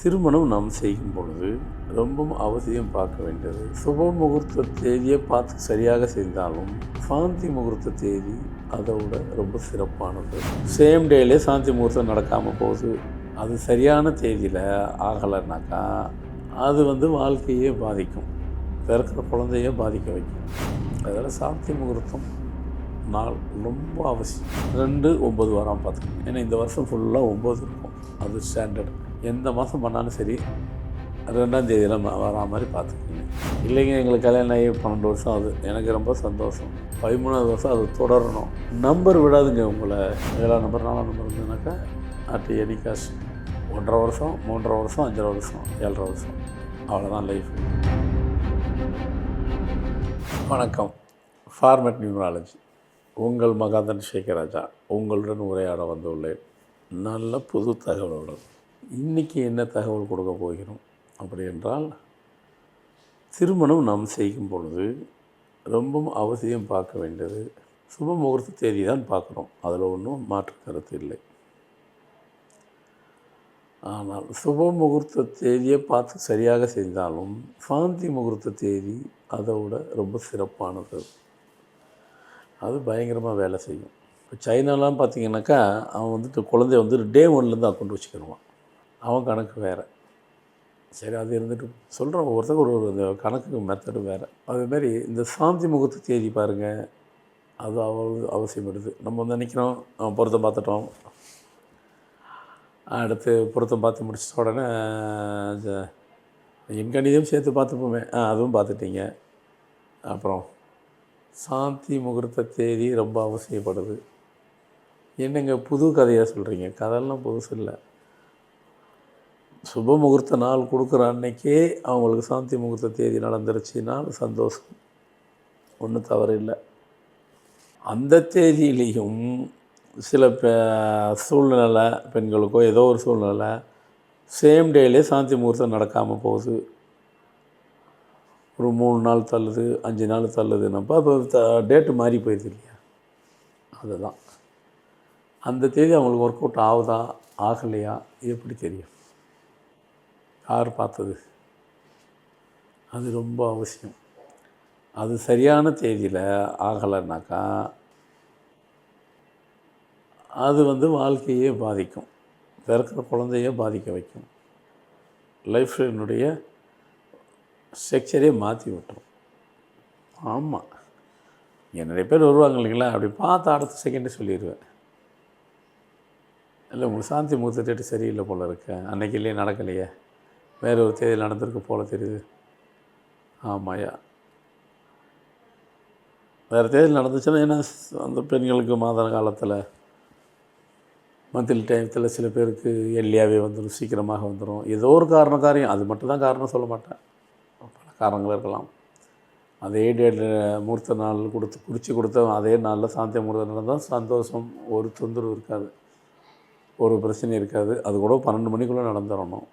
திருமணம் நாம் செய்யும் பொழுது ரொம்பவும் அவசியம் பார்க்க வேண்டியது. சுப முகூர்த்த தேதியை பார்த்து சரியாக செய்தாலும் சாந்தி முகூர்த்த தேதி அதை விட ரொம்ப சிறப்பானது. சேம் டேலே சாந்தி முகூர்த்தம் நடக்காமல் போகுது. அது சரியான தேதியில் ஆகலைனாக்கா அது வந்து வாழ்க்கையே பாதிக்கும். பிறக்கிற குழந்தையே பாதிக்க வைக்கும். அதனால் சாந்தி முகூர்த்தம் நாள் ரொம்ப அவசியம். ரெண்டு ஒம்பது வாரம் பார்த்துக்கணும். ஏன்னா இந்த வருஷம் ஃபுல்லாக ஒம்பது இருக்கும். அது ஸ்டாண்டர்ட் எந்த மாதம் பண்ணாலும் சரி ரெண்டாம் தேதியில் வரா மாதிரி பார்த்துக்கோங்க. இல்லைங்க எங்களுக்கு கல்யாணம் ஆகி பன்னெண்டு வருஷம் ஆகுது. எனக்கு ரொம்ப சந்தோஷம். பதிமூணாவது வருஷம் அது தொடரணும். நம்பர் விடாதுங்க உங்களை. ஏழாம் நம்பர் நாலாம் நம்பர் இருந்ததுனாக்கா அட் எனி காஷ் ஒன்றரை வருஷம் மூன்றரை வருஷம் அஞ்சரை வருஷம் ஏழரை வருஷம். அவ்வளோதான் லைஃப் வணக்கம். ஃபார்மேட் நியூமராலஜி உங்கள் மகாதன் சேகராஜா உங்களுடன் உரையாட வந்துள்ளேன். நல்ல புது தகவலுடன் இன்றைக்கி என்ன தகவல் கொடுக்க போகிறோம்? அப்படி என்றால் திருமணம் நாம் செய்யும் பொழுது ரொம்பவும் அவசியம் பார்க்க வேண்டியது. சுப முகூர்த்த தேதி தான் பார்க்குறோம். அதில் ஒன்றும் மாற்று கருத்து இல்லை. ஆனால் சுப முகூர்த்த தேதியை பார்த்து சரியாக செய்தாலும் சாந்தி முகூர்த்த தேதி அதை விட ரொம்ப சிறப்பானது. அது பயங்கரமாக வேலை செய்யும். இப்போ சைனாலாம் பார்த்தீங்கன்னாக்கா அவன் வந்துட்டு குழந்தைய வந்துட்டு டே ஒன்லேருந்து அக்கௌண்ட் வச்சுக்கிடுவான். அவன் கணக்கு வேறு. சரி அது இருந்துட்டு சொல்கிறேன் ஒவ்வொருத்தருக்கு ஒரு ஒரு இந்த கணக்கு மெத்தடு வேறு. அதேமாரி இந்த சாந்தி முகூர்த்த தேதி பாருங்கள் அது அவ்வளவு அவசியப்படுது. நம்ம வந்து நினைக்கிறோம் அவன் பொருத்தம் பார்த்துட்டோம். அடுத்து பொருத்தம் பார்த்து முடிச்சிட்ட உடனே என் கணிதம் சேர்த்து பார்த்துப்போமே. ஆ அதுவும் பார்த்துட்டீங்க. அப்புறம் சாந்தி முகூர்த்த தேதி ரொம்ப அவசியப்படுது. என்னங்க புது கதையாக சொல்கிறீங்க கதையெல்லாம் புதுசு இல்லை. சுப முகூர்த்த நாள் கொடுக்குற அன்னைக்கே அவங்களுக்கு சாந்தி முகூர்த்த தேதி நடந்துருச்சுனால் சந்தோஷம். ஒன்றும் தவறு இல்லை அந்த தேதியிலையும் சில சூழ்நிலை பெண்களுக்கோ ஏதோ ஒரு சூழ்நிலை சேம் டேலே சாந்தி முகூர்த்தம் நடக்காமல் போகுது. ஒரு மூணு நாள் தள்ளுது அஞ்சு நாள் தள்ளுதுன்னப்போ அப்போ த டேட்டு மாறி போயிடுது இல்லையா? அதுதான். அந்த தேதி அவங்களுக்கு ஒர்க் அவுட் ஆகுதா ஆகலையா? எப்படி தெரியும்? யார் பார்த்தது? அது ரொம்ப அவசியம். அது சரியான தேதியில் ஆகலைன்னாக்கா அது வந்து வாழ்க்கையே பாதிக்கும். பிறக்கிற குழந்தையே பாதிக்க வைக்கும். லைஃப்னுடைய ஸ்ட்ரக்சரே மாற்றி விட்டுரும். ஆமாம் இங்கே நிறைய பேர் வருவாங்க இல்லைங்களா? அப்படி பார்த்து அடுத்த செகண்டே சொல்லிடுவேன் இல்லை உங்களுக்கு சாந்தி முகூர்த்த டேட்டு சரியில்லை போல இருக்க. அன்னைக்கு இல்லையே நடக்கலையே. வேறு ஒரு தேதி நடந்திருக்கு போல தெரியுது. ஆமாயா வேறு தேதியில் நடந்துச்சுன்னா ஏன்னா அந்த பெண்களுக்கு மாத காலத்தில் மந்த்லி டைமத்தில் சில பேருக்கு எல்லியாவே வந்துடும் சீக்கிரமாக வந்துடும் ஏதோ ஒரு காரண காரியம். அது மட்டும் தான் காரணம் சொல்ல மாட்டேன். பல காரணங்கள் இருக்கலாம். அதே டேட் முகூர்த்த நாள் கொடுத்து குறித்து கொடுத்த அதே நாளில் சாந்திய முகூர்த்த நடந்தால் சந்தோஷம் ஒரு தொந்தரவு இருக்காது. ஒரு பிரச்சனை இருக்காது. அது கூட பன்னெண்டு மணிக்குள்ளே நடந்துடணும்.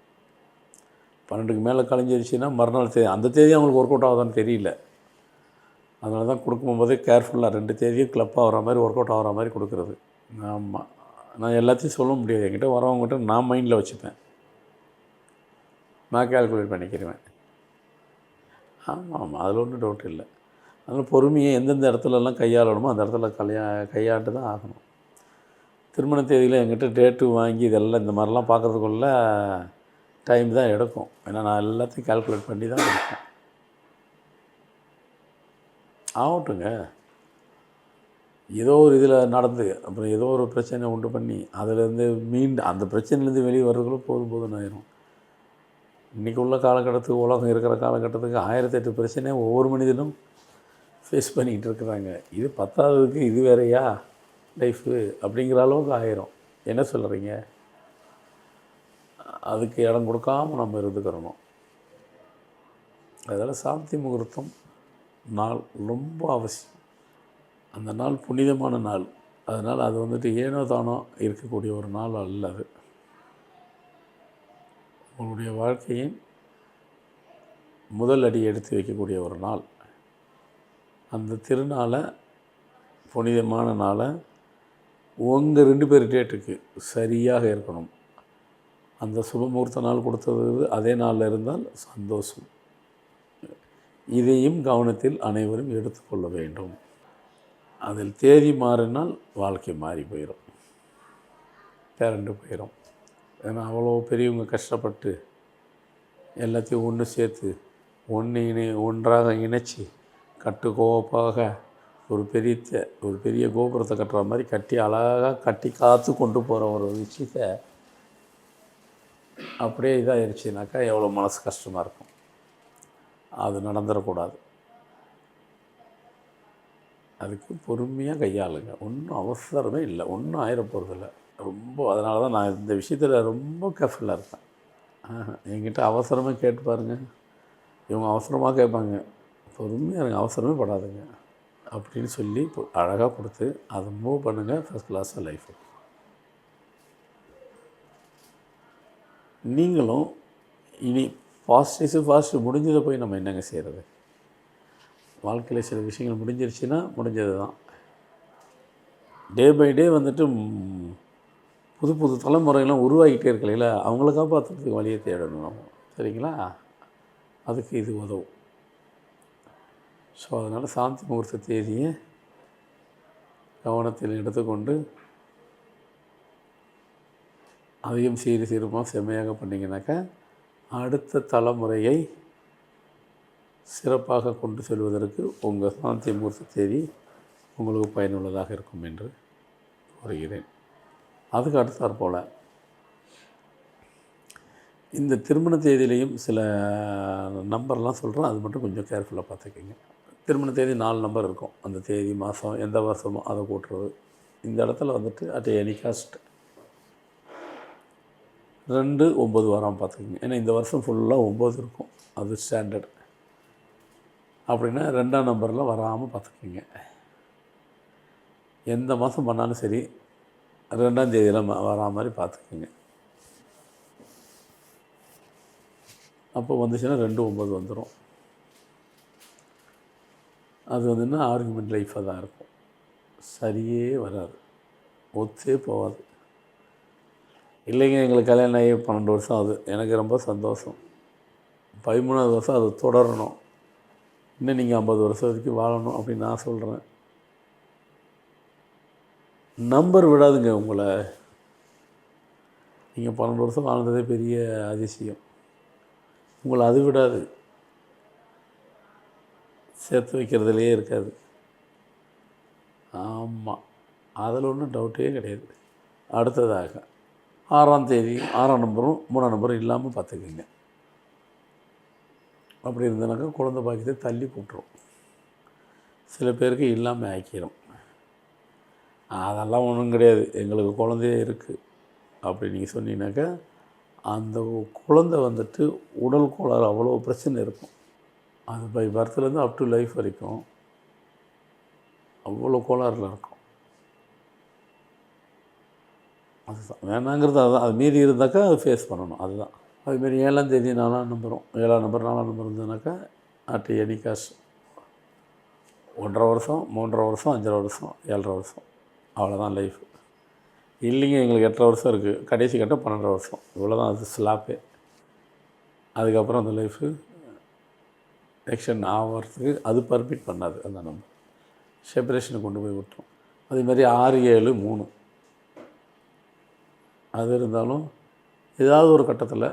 பன்னெண்டுக்கு மேலே கலைஞ்சிருச்சுன்னா மறுநாள் தேதி அந்த தேதி அவங்களுக்கு ஒர்க் அவுட் ஆகுதான்னு தெரியல. அதனால தான் கொடுக்கும்போதே கேர்ஃபுல்லாக ரெண்டு தேதியும் கிளப் ஆகிற மாதிரி ஒர்க் அவுட் ஆகிற மாதிரி கொடுக்குறது. ஆமாம் நான் எல்லாத்தையும் சொல்ல முடியாது. என்கிட்ட வரவங்ககிட்ட நான் மைண்டில் வச்சுப்பேன். நான் கேல்குலேட் பண்ணிக்கிடுவேன் ஆமாம் ஆமாம் அதில் ஒன்றும் டவுட் இல்லை. அதனால் பொறுமையை எந்தெந்த இடத்துலலாம் கையாளணுமோ அந்த இடத்துல கல்யா கையாண்டு தான் ஆகணும். திருமண தேதியில் என்கிட்ட டேட்டு வாங்கி இதெல்லாம் இந்த மாதிரிலாம் பார்க்குறதுக்குள்ள டைம் தான் எடுக்கும். ஏன்னா நான் எல்லாத்தையும் கால்குலேட் பண்ணி தான் இருக்கேன் ஆகட்டுங்க ஏதோ ஒரு இதில் நடந்து அப்புறம் ஏதோ ஒரு பிரச்சனை உண்டு பண்ணி அதுலேருந்து மீண்டு அந்த பிரச்சனையிலேருந்து வெளியே வர்றதுக்குள்ள போதும் போதும் ஆயிரும். இன்றைக்கி உள்ள காலகட்டத்துக்கு உலகம் இருக்கிற காலகட்டத்துக்கு ஆயிரத்தெட்டு பிரச்சனை ஒவ்வொரு மனிதனும் ஃபேஸ் பண்ணிக்கிட்டு இருக்கிறாங்க. இது பத்தாவதுக்கு இது வேறையா? லைஃபு அப்படிங்கிற அளவுக்கு ஆயிரும். என்ன சொல்கிறீங்க அதுக்கு இடம் கொடுக்காம நம்ம இருந்துக்கிறணும். அதனால் சாந்தி முகூர்த்தம் நாள் ரொம்ப அவசியம். அந்த நாள் புனிதமான நாள். அதனால் அது வந்துட்டு ஏனோ தானோ இருக்கக்கூடிய ஒரு நாள் அல்ல அது. உங்களுடைய வாழ்க்கையின் முதல் அடி எடுத்து வைக்கக்கூடிய ஒரு நாள். அந்த திருநாளை புனிதமான நாளை உங்கள் ரெண்டு பேர் டேட்டுக்கு சரியாக இருக்கணும். அந்த சுபமுகூர்த்த நாள் கொடுத்தது அதே நாளில் இருந்தால் சந்தோஷம். இதையும் கவனத்தில் அனைவரும் எடுத்துக்கொள்ள வேண்டும். அதில் தேதி மாறினால் வாழ்க்கை மாறி போயிடும் திரண்டு போயிடும் ஏன்னா அவ்வளோ பெரியவங்க கஷ்டப்பட்டு எல்லாத்தையும் ஒன்று சேர்த்து ஒன்று இணை ஒன்றாக இணைச்சி கட்டுக்கோப்பாக ஒரு பெரிய ஒரு பெரிய கோபுரத்தை கட்டுற மாதிரி கட்டி அழகாக கட்டி காத்து கொண்டு போகிற ஒரு விஷயத்தை அப்படியே இதாகிடுச்சுனாக்கா எவ்வளோ மனசு கஷ்டமாக இருக்கும். அது நடந்துடக்கூடாது அதுக்கு பொறுமையாக கையாளுங்க. ஒன்றும் அவசரமே இல்லை. ஒன்றும் ஆயிட போகிறதில்ல ரொம்ப அதனால தான் நான் இந்த விஷயத்தில் ரொம்ப கேர்ஃபுல்லாக இருப்பேன். என்கிட்ட அவசரமாக கேட்டு பாருங்கள் இவங்க அவசரமாக கேட்பாங்க. பொறுமையாக இருங்க அவசரமே படாதுங்க. அப்படின்னு சொல்லி அழகாக கொடுத்து அதை மூவ் பண்ணுங்கள் ஃபஸ்ட் கிளாஸாக லைஃப் நீங்களும் இனி ஃபாஸ்ட் இஸ் ஃபாஸ்ட் முடிஞ்சதை போய் நம்ம என்னங்க செய்கிறது வாழ்க்கையில் சில விஷயங்கள் முடிஞ்சிருச்சுன்னா முடிஞ்சது தான் டே பை டே வந்துட்டு புது புது தலைமுறைகள்லாம் உருவாகிட்டே இருக்கலையில அவங்கள காப்பாற்றுறதுக்கு வழியை தேடணும் நம்ம. சரிங்களா? அதுக்கு இது உதவும். ஸோ அதனால் சாந்தி முகூர்த்த தேதியை கவனத்தில் எடுத்துக்கொண்டு அதையும் சீர் சீரமாக செம்மையாக பண்ணிங்கனாக்கா அடுத்த தலைமுறையை சிறப்பாக கொண்டு செல்வதற்கு உங்கள் சாந்தி முகூர்த்த தேதி உங்களுக்கு பயனுள்ளதாக இருக்கும் என்று கூறுகிறேன். அதுக்கு அடுத்தாற் போல் இந்த திருமண தேதியிலையும் சில நம்பர்லாம் சொல்கிறேன் அது மட்டும் கொஞ்சம் கேர்ஃபுல்லாக பார்த்துக்கோங்க. திருமண தேதி நாலு நம்பர் இருக்கும். அந்த தேதி மாதம் எந்த வருஷமோ அதை கூட்டுறது. இந்த இடத்துல வந்துட்டு அட் எனி காஸ்ட் ரெண்டு ஒம்பது வாரம் பார்த்துக்கோங்க. ஏன்னா இந்த வருஷம் ஃபுல்லாக ஒம்பது இருக்கும். அது ஸ்டாண்டர்ட் அப்படின்னா ரெண்டாம் நம்பரில் வராமல் பார்த்துக்கோங்க. எந்த மாதம் பண்ணாலும் சரி ரெண்டாம் தேதியில் வரா மாதிரி பார்த்துக்கோங்க. அப்போ வந்துச்சுன்னா ரெண்டு ஒம்பது வந்துடும் அது வந்துன்னா ஆர்குமெண்ட் லைஃபாக தான் இருக்கும். சரியே வராது. ஒத்தே போகாது. இல்லைங்க எங்களுக்கு கல்யாணம் ஆகி பன்னெண்டு வருஷம் ஆகுது. எனக்கு ரொம்ப சந்தோஷம். பதிமூணாவது வருஷம் அது தொடரணும். இன்னும் நீங்கள் ஐம்பது வருஷம் வரைக்கும் வாழணும் அப்படின்னு நான் சொல்கிறேன் நம்பர் விடாதுங்க உங்களை. நீங்கள் பன்னெண்டு வருஷம் வாழ்ந்ததே பெரிய அதிசயம். உங்களை அது விடாது. சேர்த்து வைக்கிறதுலையே இருக்காது. ஆமாம் அதில் ஒன்றும் டவுட்டே கிடையாது. அடுத்ததாக ஆறாம் தேதி ஆறாம் நம்பரும் மூணாம் நம்பரும் இல்லாமல் பார்த்துக்குங்க அப்படி இருந்தனாக்கா குழந்தை பாக்கியத்தை தள்ளி போட்டுரும் சில பேருக்கு இல்லாமல் ஆக்கிரும். அதெல்லாம் ஒன்றும் கிடையாது. எங்களுக்கு குழந்தையே இருக்குது அப்படி நீங்கள் சொன்னீங்கன்னாக்கா அந்த குழந்தை வந்துட்டு உடல் கோளாறு அவ்வளோ பிரச்சனை இருக்கும். அது பை பர்த்லேருந்து அப் டு லைஃப் வரைக்கும் அவ்வளோ கோளாறில் இருக்கும். அதுதான். வேணாங்கிறது அதுதான். அது மீறி இருந்தாக்கா அது ஃபேஸ் பண்ணணும். அதுதான். அதுமாரி ஏழாம் தேதி நாலாம் நம்பரும். ஏழாம் நம்பர் நாலாம் நம்பர் இருந்ததுனாக்கா அட் எனி காஸ்ட் ஒன்றரை வருஷம் மூன்றரை வருஷம் அஞ்சரை வருஷம் ஏழரை வருஷம். அவ்வளோதான் லைஃப் இல்லைங்க எங்களுக்கு எட்டரை வருஷம் இருக்குது கடைசி கட்டம் பன்னெண்டரை வருஷம். இவ்வளோ தான் அது ஸ்லாப்பே அதுக்கப்புறம் அந்த லைஃபு எக்ஷன் ஆகிறதுக்கு அது பர்மிட் பண்ணாது அந்த நம்பர் செப்பரேஷனை கொண்டு போய் விட்டுரும். அதேமாதிரி ஆறு ஏழு மூணு. அது இருந்தாலும் ஏதாவது ஒரு கட்டத்தில்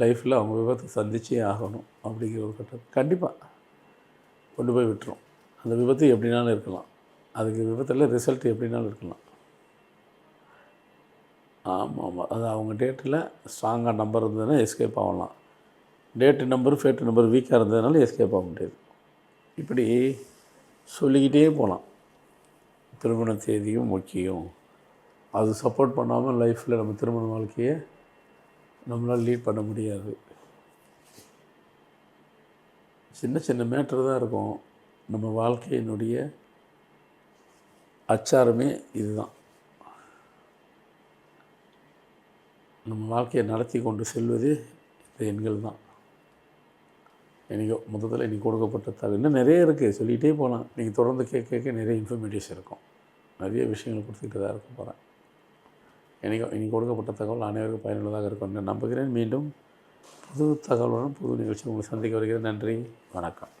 லைஃப்பில் அவங்க விபத்தை சந்திச்சே ஆகணும் அப்படிங்கிற ஒரு கட்டம். கண்டிப்பாக கொண்டு போய் விட்டுரும். அந்த விபத்து எப்படினாலும் இருக்கலாம். அதுக்கு விபத்தில் ரிசல்ட் எப்படினாலும் இருக்கலாம். ஆமாம் ஆமாம் அது அவங்க டேட்டில் ஸ்ட்ராங்காக நம்பர் இருந்ததுன்னா எஸ்கேப் ஆகலாம். டேட்டு நம்பர் ஃபேட்டு நம்பர் வீக்காக இருந்ததுனால எஸ்கேப் ஆக முடியாது. இப்படி சொல்லிக்கிட்டே போகலாம் திருமண தேதியும் முக்கியம். அது சப்போர்ட் பண்ணாமல் லைஃப்பில் நம்ம திருமண வாழ்க்கையை நம்மளால் லீட் பண்ண முடியாது. சின்ன சின்ன மேட்ரு தான் இருக்கும். நம்ம வாழ்க்கையினுடைய அச்சாரமே இதுதான். நம்ம வாழ்க்கையை நடத்தி கொண்டு செல்வது இந்த எண்கள் தான். இன்றைக்கி மொத்தத்தில் இன்றைக்கி கொடுக்கப்பட்ட தகவல். இன்னும் நிறைய இருக்குது சொல்லிகிட்டே போகலாம் நீங்கள் தொடர்ந்து கேட்க கேட்க நிறைய இன்ஃபர்மேட்டிவ்ஸ் இருக்கும். நிறைய விஷயங்கள் கொடுத்துக்கிட்டு தான் இருக்க போகிறேன் எனக்கு இன்னைக்கு கொடுக்கப்பட்ட தகவல் அனைவருக்கும் பயனுள்ளதாக இருக்கும் என்று நம்புகிறேன். மீண்டும் புது தகவலுடன் புது நிகழ்ச்சி உங்களை சந்திக்க வருகிறேன். நன்றி. வணக்கம்.